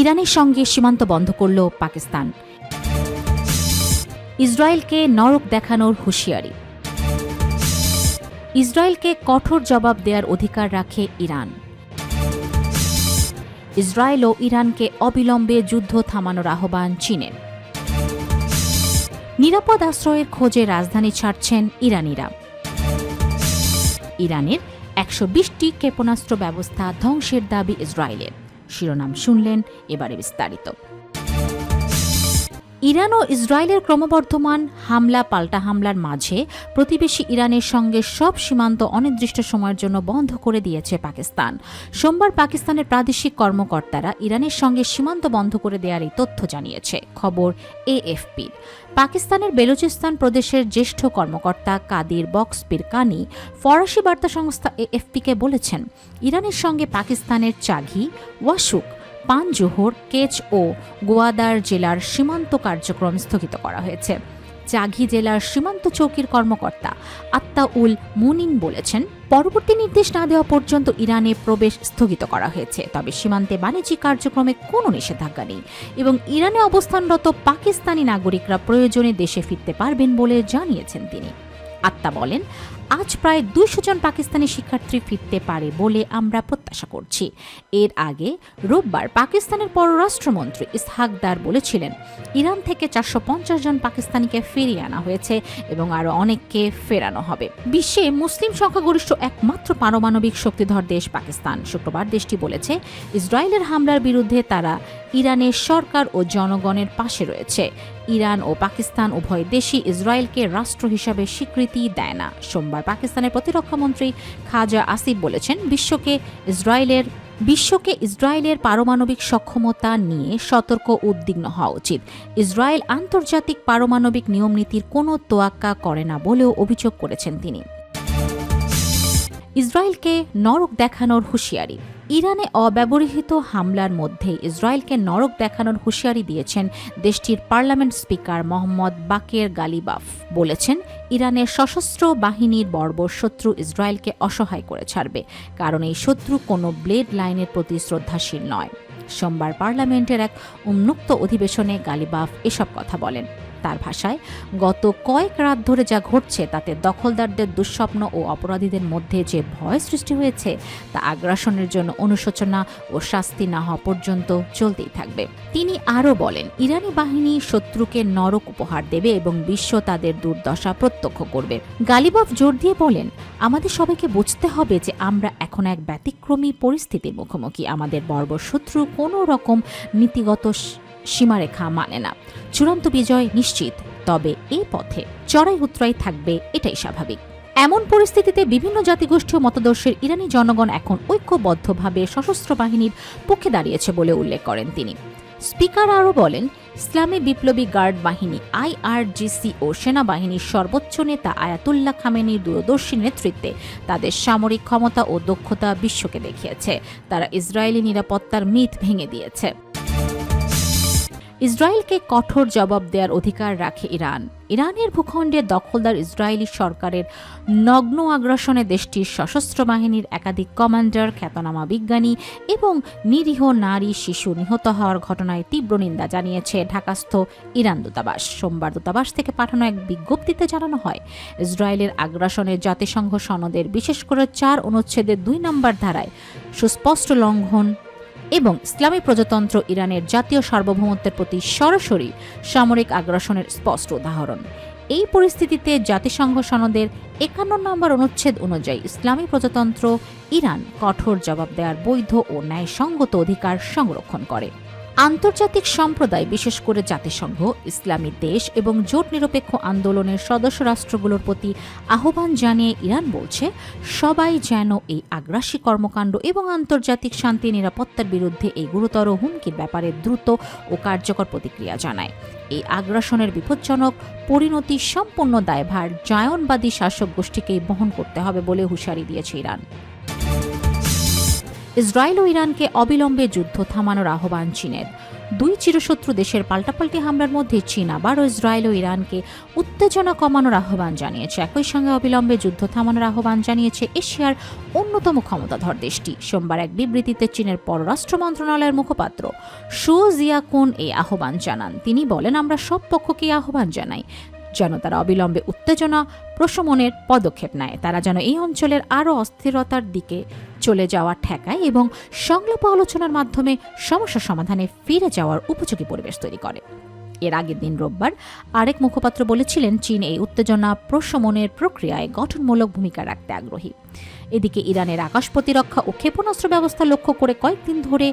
ইরানের সঙ্গে সীমান্ত বন্ধ করল পাকিস্তান। ইসরায়েলকে নরক দেখানোর হুঁশিয়ারি। ইসরায়েলকে কঠোর জবাব দেওয়ার অধিকার রাখে ইরান। ইসরায়েল ও ইরানকে অবিলম্বে যুদ্ধ থামানোর আহ্বান চীনের। নিরাপদ আশ্রয়ের খোঁজে রাজধানী ছাড়ছেন ইরানিরা। ইরানের একশো বিশটি ক্ষেপণাস্ত্র ব্যবস্থা ধ্বংসের দাবি ইসরায়েলের। শিরোনাম শুনলেন এবারে বিস্তারিত। ইরান ও ইসরায়েলের ক্রমবর্ধমান হামলা, পাল্টা হামলার মাঝে প্রতিবেশী ইরানের সঙ্গে সব সীমান্ত অনির্দিষ্ট সময়ের জন্য বন্ধ করে দিয়েছে পাকিস্তান। সোমবার পাকিস্তানের প্রাদেশিক কর্মকর্তারা ইরানের সঙ্গে সীমান্ত বন্ধ করে দেওয়ার এই তথ্য জানিয়েছে। খবর এএফপির পাকিস্তানের বেলুচিস্তান প্রদেশের জ্যেষ্ঠ কর্মকর্তা কাদির বক্স পিরকানি ফরাসি বার্তা সংস্থা এএফপিকে বলেছেন, ইরানের সঙ্গে পাকিস্তানের চাঘি ওয়াসুক পানজোহর, কেচ ও গোয়াদার জেলার সীমান্ত কার্যক্রম স্থগিত করা হয়েছে। চাঘি জেলার সীমান্ত চৌকির কর্মকর্তা আত্তাউল মুনিন বলেছেন, পরবর্তী নির্দেশ না দেওয়া পর্যন্ত ইরানে প্রবেশ স্থগিত করা হয়েছে। তবে সীমান্তে বাণিজ্যিক কার্যক্রমে কোনো নিষেধাজ্ঞা নেই এবং ইরানে অবস্থানরত পাকিস্তানি নাগরিকরা প্রয়োজনে দেশে ফিরতে পারবেন বলে জানিয়েছেন তিনি। আত্মা বলেন, আজ প্রায় দুইশো জন পাকিস্তানি শিক্ষার্থী ফিরতে পারে বলে আমরা প্রত্যাশা করছি। এর আগে রোববার পাকিস্তানের পররাষ্ট্রমন্ত্রী ইসহাকদার বলেছিলেন, ইরান থেকে চারশো পঞ্চাশ জন পাকিস্তানিকে ফিরিয়ে আনা হয়েছে এবং আরও অনেককে ফেরানো হবে। বিশ্বে মুসলিম সংখ্যাগরিষ্ঠ একমাত্র পারমাণবিক শক্তিধর দেশ পাকিস্তান। শুক্রবার দেশটি বলেছে, ইসরায়েলের হামলার বিরুদ্ধে তারা ইরানের সরকার ও জনগণের পাশে রয়েছে। ইরান ও পাকিস্তান উভয় দেশই ইসরায়েলকে রাষ্ট্র হিসাবে স্বীকৃতি দেয় না। সোমবার পাকিস্তানের প্রতিরক্ষামন্ত্রী খাজা আসিফ বলেছেন, বিশ্বকে ইসরায়েলের বিশ্বকে ইসরায়েলের পারমাণবিক সক্ষমতা নিয়ে সতর্ক উদ্বিগ্ন হওয়া উচিত। ইসরায়েল আন্তর্জাতিক পারমাণবিক নিয়মনীতির কোনো তোয়াক্কা করে না বলেও অভিযোগ করেছেন তিনি। ইসরায়েলকে নরক দেখানোর হুঁশিয়ারি। ইরানে অব্যবহৃত হামলার মধ্যে ইসরায়েলকে নরক দেখানোর হুঁশিয়ারি দিয়েছেন দেশটির parliament speaker Mohammad Baqer Ghalibaf. বলেছেন ইরানের সশস্ত্র বাহিনীর বর্বর শত্রু ইসরায়েলকে অসহায় করে ছাড়বে, কারণ এই শত্রু কোনো ব্লেড লাইনের প্রতি শ্রদ্ধাশীল নয়। সোমবার পার্লামেন্টের এক উন্মুক্ত অধিবেশনে গালিবাফ এসব কথা বলেন। তার ভাষায়, গত কয়েক রাত ধরে যা ঘটছে তাতে দখলদারদের দুঃস্বপ্ন ও অপরাধীদের মধ্যে যে ভয় সৃষ্টি হয়েছে, তা আগ্রাসনের জন্য অনুশোচনা ও শাস্তি না হওয়া পর্যন্ত চলতেই থাকবে। তিনি আরও বলেন, ইরানি বাহিনী শত্রুকে নরক উপহার দেবে এবং বিশ্ব তাদের দুর্দশা প্রত্যক্ষ করবে। গালিবফ জোর দিয়ে বলেন, আমাদের সবাইকে বুঝতে হবে যে আমরা এখন এক ব্যতিক্রমী পরিস্থিতির মুখোমুখি। আমাদের বর্বর শত্রু কোনো রকম নীতিগত সীমারেখা মানে না। চূড়ান্ত বিজয় নিশ্চিত, তবে এই পথে চড়াই উত্তরাই থাকবে এটাই স্বাভাবিক। এমন পরিস্থিতিতে বিভিন্ন জাতিগোষ্ঠী ও মতাদর্শের ইরানি জনগণ এখন ঐক্যবদ্ধভাবে সশস্ত্র বাহিনীর পক্ষে দাঁড়িয়েছে বলে উল্লেখ করেন তিনি। স্পিকার আরও বলেন, ইসলামী বিপ্লবী গার্ড বাহিনী আইআরজিসি ও সেনাবাহিনীর সর্বোচ্চ নেতা আয়াতুল্লাহ খামেনির দূরদর্শী নেতৃত্বে তাদের সামরিক ক্ষমতা ও দক্ষতা বিশ্বকে দেখিয়েছে। তারা ইসরায়েলি নিরাপত্তার মিথ ভেঙে দিয়েছে। ইসরায়েলকে কঠোর জবাব দেওয়ার অধিকার রাখে ইরান। ইরানের ভূখণ্ডে দখলদার ইসরায়েলি সরকারের নগ্ন আগ্রাসনে দেশটির সশস্ত্র বাহিনীর একাধিক কমান্ডার, খ্যাতনামা বিজ্ঞানী এবং নিরীহ নারী, শিশু নিহত হওয়ার ঘটনায় তীব্র নিন্দা জানিয়েছে ঢাকাস্থ ইরান দূতাবাস। সোমবার দূতাবাস থেকে পাঠানো এক বিজ্ঞপ্তিতে জানানো হয়, ইসরায়েলের আগ্রাসনে জাতিসংঘ সনদের বিশেষ করে চার অনুচ্ছেদের দুই নম্বর ধারায় সুস্পষ্ট লঙ্ঘন এবং ইসলামী প্রজাতন্ত্র ইরানের জাতীয় সার্বভৌমত্বের প্রতি সরাসরি সামরিক আগ্রাসনের স্পষ্ট উদাহরণ। এই পরিস্থিতিতে জাতিসংঘ সনদের একান্ন নম্বর অনুচ্ছেদ অনুযায়ী ইসলামী প্রজাতন্ত্র ইরান কঠোর জবাব দেওয়ার বৈধ ও ন্যায়সঙ্গত অধিকার সংরক্ষণ করে। আন্তর্জাতিক সম্প্রদায়, বিশেষ করে জাতিসংঘ, ইসলামী দেশ এবং জোট নিরপেক্ষ আন্দোলনের সদস্য রাষ্ট্রগুলোর প্রতি আহ্বান জানিয়ে ইরান বলছে, সবাই যেন এই আগ্রাসী কর্মকাণ্ড এবং আন্তর্জাতিক শান্তি, নিরাপত্তার বিরুদ্ধে এই গুরুতর হুমকির ব্যাপারে দ্রুত ও কার্যকর প্রতিক্রিয়া জানায়। এই আগ্রাসনের বিপজ্জনক পরিণতি সম্পূর্ণ দায়ভার জায়নবাদী শাসক গোষ্ঠীকেই বহন করতে হবে বলে হুঁশিয়ারি দিয়েছে ইরান। ইসরায়েল ও ইরানকে অবিলম্বে যুদ্ধ থামানোর আহ্বান চীনের। দুই চিরশত্রু দেশের পাল্টাপাল্টি হামলার মধ্যে চীন আবারও ইসরায়েল ও ইরানকে উত্তেজনা কমানোর আহ্বান জানিয়েছে। একই সঙ্গে অবিলম্বে যুদ্ধ থামানোর আহ্বান জানিয়েছে এশিয়ার অন্যতম ক্ষমতাধর দেশটি। সোমবার এক বিবৃতিতে চীনের পররাষ্ট্র মন্ত্রণালয়ের মুখপাত্র শু জিয়াকুন এই আহ্বান জানান। তিনি বলেন, আমরা সব পক্ষকেই আহ্বান জানাই। যেন তারা অবিলম্বে উত্তেজনা, প্রশমনের পদক্ষেপ নেয়। তারা যেন এই অঞ্চলের আরও অস্থিরতার দিকে চলে যাওয়া ঠেকায় এবং সংলাপ আলোচনার মাধ্যমে সমস্যা সমাধানে ফিরে যাওয়ার উপযোগী পরিবেশ তৈরি করে। এর আগের দিন রোববার আরেক মুখপাত্র বলেছিলেন, চীন এই উত্তেজনা, প্রশমনের প্রক্রিয়ায় গঠনমূলক ভূমিকা রাখতে আগ্রহী। এদিকে ইরানের আকাশ প্রতিরক্ষা ও ক্ষেপণাস্ত্র ব্যবস্থা লক্ষ্য করে কয়েকদিন ধরে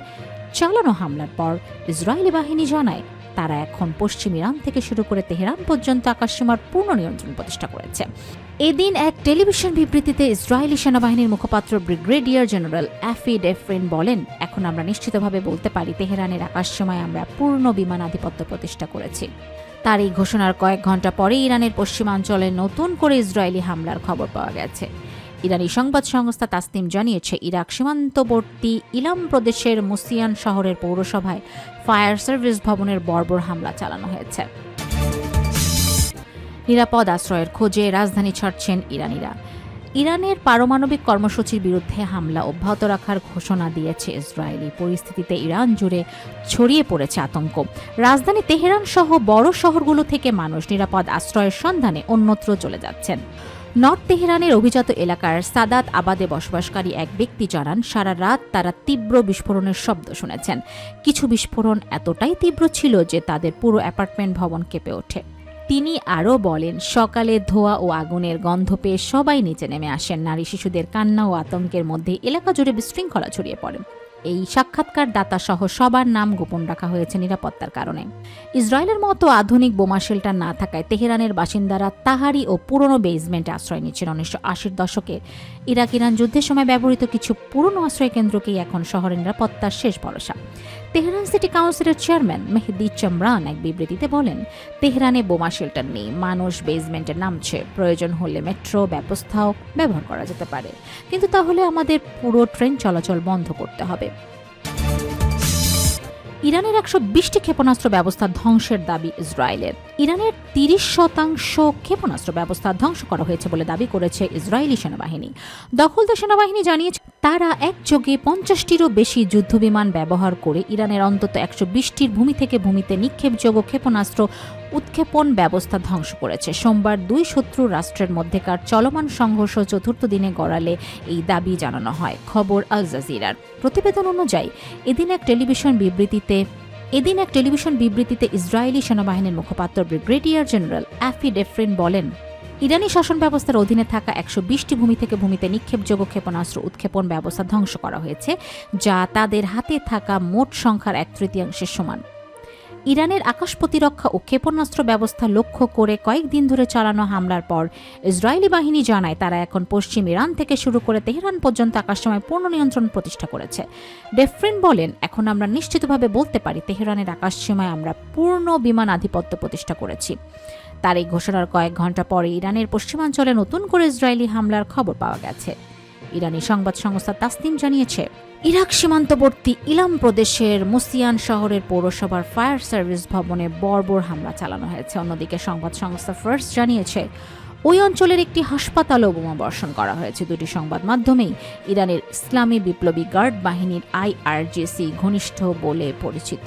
চালানো হামলার পর ইসরায়েলি বাহিনী জানায় তারা এখন পশ্চিম ইরান থেকে শুরু করে তেহরান পর্যন্ত আকাশসীমার পূর্ণ নিয়ন্ত্রণ প্রতিষ্ঠা করেছে। এদিন এক টেলিভিশন বিবৃতিতে ইসরায়েলি সেনাবাহিনীর মুখপাত্র ব্রিগেডিয়ার জেনারেল অ্যাফি ডেফরিন বলেন, এখন আমরা নিশ্চিতভাবে বলতে পারি তেহরানের আকাশসীমায় আমরা পূর্ণ বিমান আধিপত্য প্রতিষ্ঠা করেছি। তার এই ঘোষণার কয়েক ঘণ্টা পরে ইরানের পশ্চিমাঞ্চলে নতুন করে ইসরায়েলি হামলার খবর পাওয়া গেছে। ইরানি সংবাদ সংস্থা তাসনিম জানিয়েছে, ইরাক সীমান্তবর্তী ইলাম প্রদেশের মুসিয়ান শহরের পৌরসভায় ফায়ার সার্ভিস ভবনের বর্বর হামলা চালানো হয়েছে। নিরাপদ আশ্রয়ের খোঁজে রাজধানী ছাড়ছেন ইরানিরা। ইরানের পারমাণবিক কর্মসূচির বিরুদ্ধে হামলা অব্যাহত রাখার ঘোষণা দিয়েছে ইসরায়েলি। পরিস্থিতিতে ইরান জুড়ে ছড়িয়ে পড়েছে আতঙ্ক। রাজধানী তেহরান সহ বড় শহরগুলো থেকে মানুষ নিরাপদ আশ্রয়ের সন্ধানে অন্যত্র চলে যাচ্ছেন। নর্থ তেহরানের অভিজাত এলাকার সাদাত আবাদে বসবাসকারী এক ব্যক্তি জানান, সারা রাত তারা তীব্র বিস্ফোরণের শব্দ শুনেছেন। কিছু বিস্ফোরণ এতটাই তীব্র ছিল যে তাদের পুরো অ্যাপার্টমেন্ট ভবন কেঁপে ওঠে। তিনি আরও বলেন, সকালে ধোয়া ও আগুনের গন্ধ পেয়ে সবাই নিচে নেমে আসেন। নারী শিশুদের কান্না ও আতঙ্কের মধ্যে এলাকা জুড়ে বিশৃঙ্খলা ছড়িয়ে পড়ে। এই সাক্ষাৎকার দাতা সহ সবার নাম গোপন রাখা হয়েছে নিরাপত্তার কারণে। ইসরায়েলের মতো আধুনিক বোমা শেল্টার না থাকায় তেহরানের বাসিন্দারা তাহারি ও পুরনো বেসমেন্টে আশ্রয় নিচ্ছেন উনিশশো আশির দশকে। ইরাক ইরান যুদ্ধের সময় ব্যবহৃত কিছু পুরনো আশ্রয় কেন্দ্রকেই এখন শহরের নিরাপত্তার শেষ ভরসা। তেহরান সিটি কাউন্সিলের চেয়ারম্যান মেহেদি চমরান এক বিবৃতিতে বলেন, তেহরানে বোমা শেল্টার নেই, মানুষ বেসমেন্টে নামছে প্রয়োজন হলে মেট্রো, ব্যবস্থাও ব্যবহার করা যেতে পারে। কিন্তু তাহলে আমাদের পুরো ট্রেন চলাচল বন্ধ করতে হবে। ইরানের একশো বিশটি ক্ষেপণাস্ত্র ব্যবস্থা ধ্বংসের দাবি ইসরায়েলের। ইরানের তিরিশ শতাংশ ক্ষেপণাস্ত্র ব্যবস্থা ধ্বংস করা হয়েছে বলে দাবি করেছে ইসরায়েলি সেনাবাহিনী। দখলদার সেনাবাহিনী জানিয়েছে তারা একযোগে পঞ্চাশটিরও বেশি যুদ্ধবিমান ব্যবহার করে ইরানের অন্তত একশো বিশটির ভূমি থেকে ভূমিতে নিক্ষেপযোগ্য ক্ষেপণাস্ত্র উৎক্ষেপণ ব্যবস্থা ধ্বংস করেছে। সোমবার দুই শত্রু রাষ্ট্রের মধ্যেকার চলমান সংঘর্ষ চতুর্থ দিনে গড়ালে এই দাবি জানানো হয়, খবর আল জাজিরার। প্রতিবেদন অনুযায়ী, এদিন এক টেলিভিশন বিবৃতিতে এদিন এক টেলিভিশন বিবৃতিতে ইসরায়েলি সেনাবাহিনীর মুখপাত্র ব্রিগেডিয়ার জেনারেল অ্যাফি ডেফরিন বলেন ইরানি শাসন ব্যবস্থার অধীনে থাকা একশো বিশটি ভূমি থেকে ভূমিতে নিক্ষেপযোগ্য ক্ষেপণাস্ত্র উৎক্ষেপণ ব্যবস্থা ধ্বংস করা হয়েছে, যা তাদের হাতে থাকা মোট সংখ্যার এক তৃতীয়াংশের সমান। ইরানের আকাশ প্রতিরক্ষা ও ক্ষেপণাস্ত্র ব্যবস্থা লক্ষ্য করে কয়েকদিন ধরে চালানো হামলার পর ইসরায়েলি বাহিনী জানায় তারা এখন পশ্চিম ইরান থেকে শুরু করে তেহরান পর্যন্ত আকাশসময় পূর্ণ নিয়ন্ত্রণ প্রতিষ্ঠা করেছে। ডেফ্রেন বলেন, এখন আমরা নিশ্চিতভাবে বলতে পারি তেহরানের আকাশসীমায় আমরা পূর্ণ বিমান আধিপত্য প্রতিষ্ঠা করেছি। তার এই ঘোষণার কয়েক ঘণ্টা পরে ইরানের পশ্চিমাঞ্চলে নতুন করে ইসরায়েলি হামলার খবর পাওয়া গেছে। ইরানি সংবাদ সংস্থা তাসনিম জানিয়েছে ইরাক সীমান্তবর্তী ইলাম প্রদেশের মুসিয়ান শহরের পৌরসভার ফায়ার সার্ভিস ভবনে বর্বর হামলা চালানো হয়েছে। অন্যদিকে সংবাদ সংস্থা ফার্স্ট জানিয়েছে, ওই অঞ্চলের একটি হাসপাতালও বোমা বর্ষণ করা হয়েছে। দুটি সংবাদ মাধ্যমেই ইরানের ইসলামী বিপ্লবী গার্ড বাহিনীর আইআরজিসি ঘনিষ্ঠ বলে পরিচিত।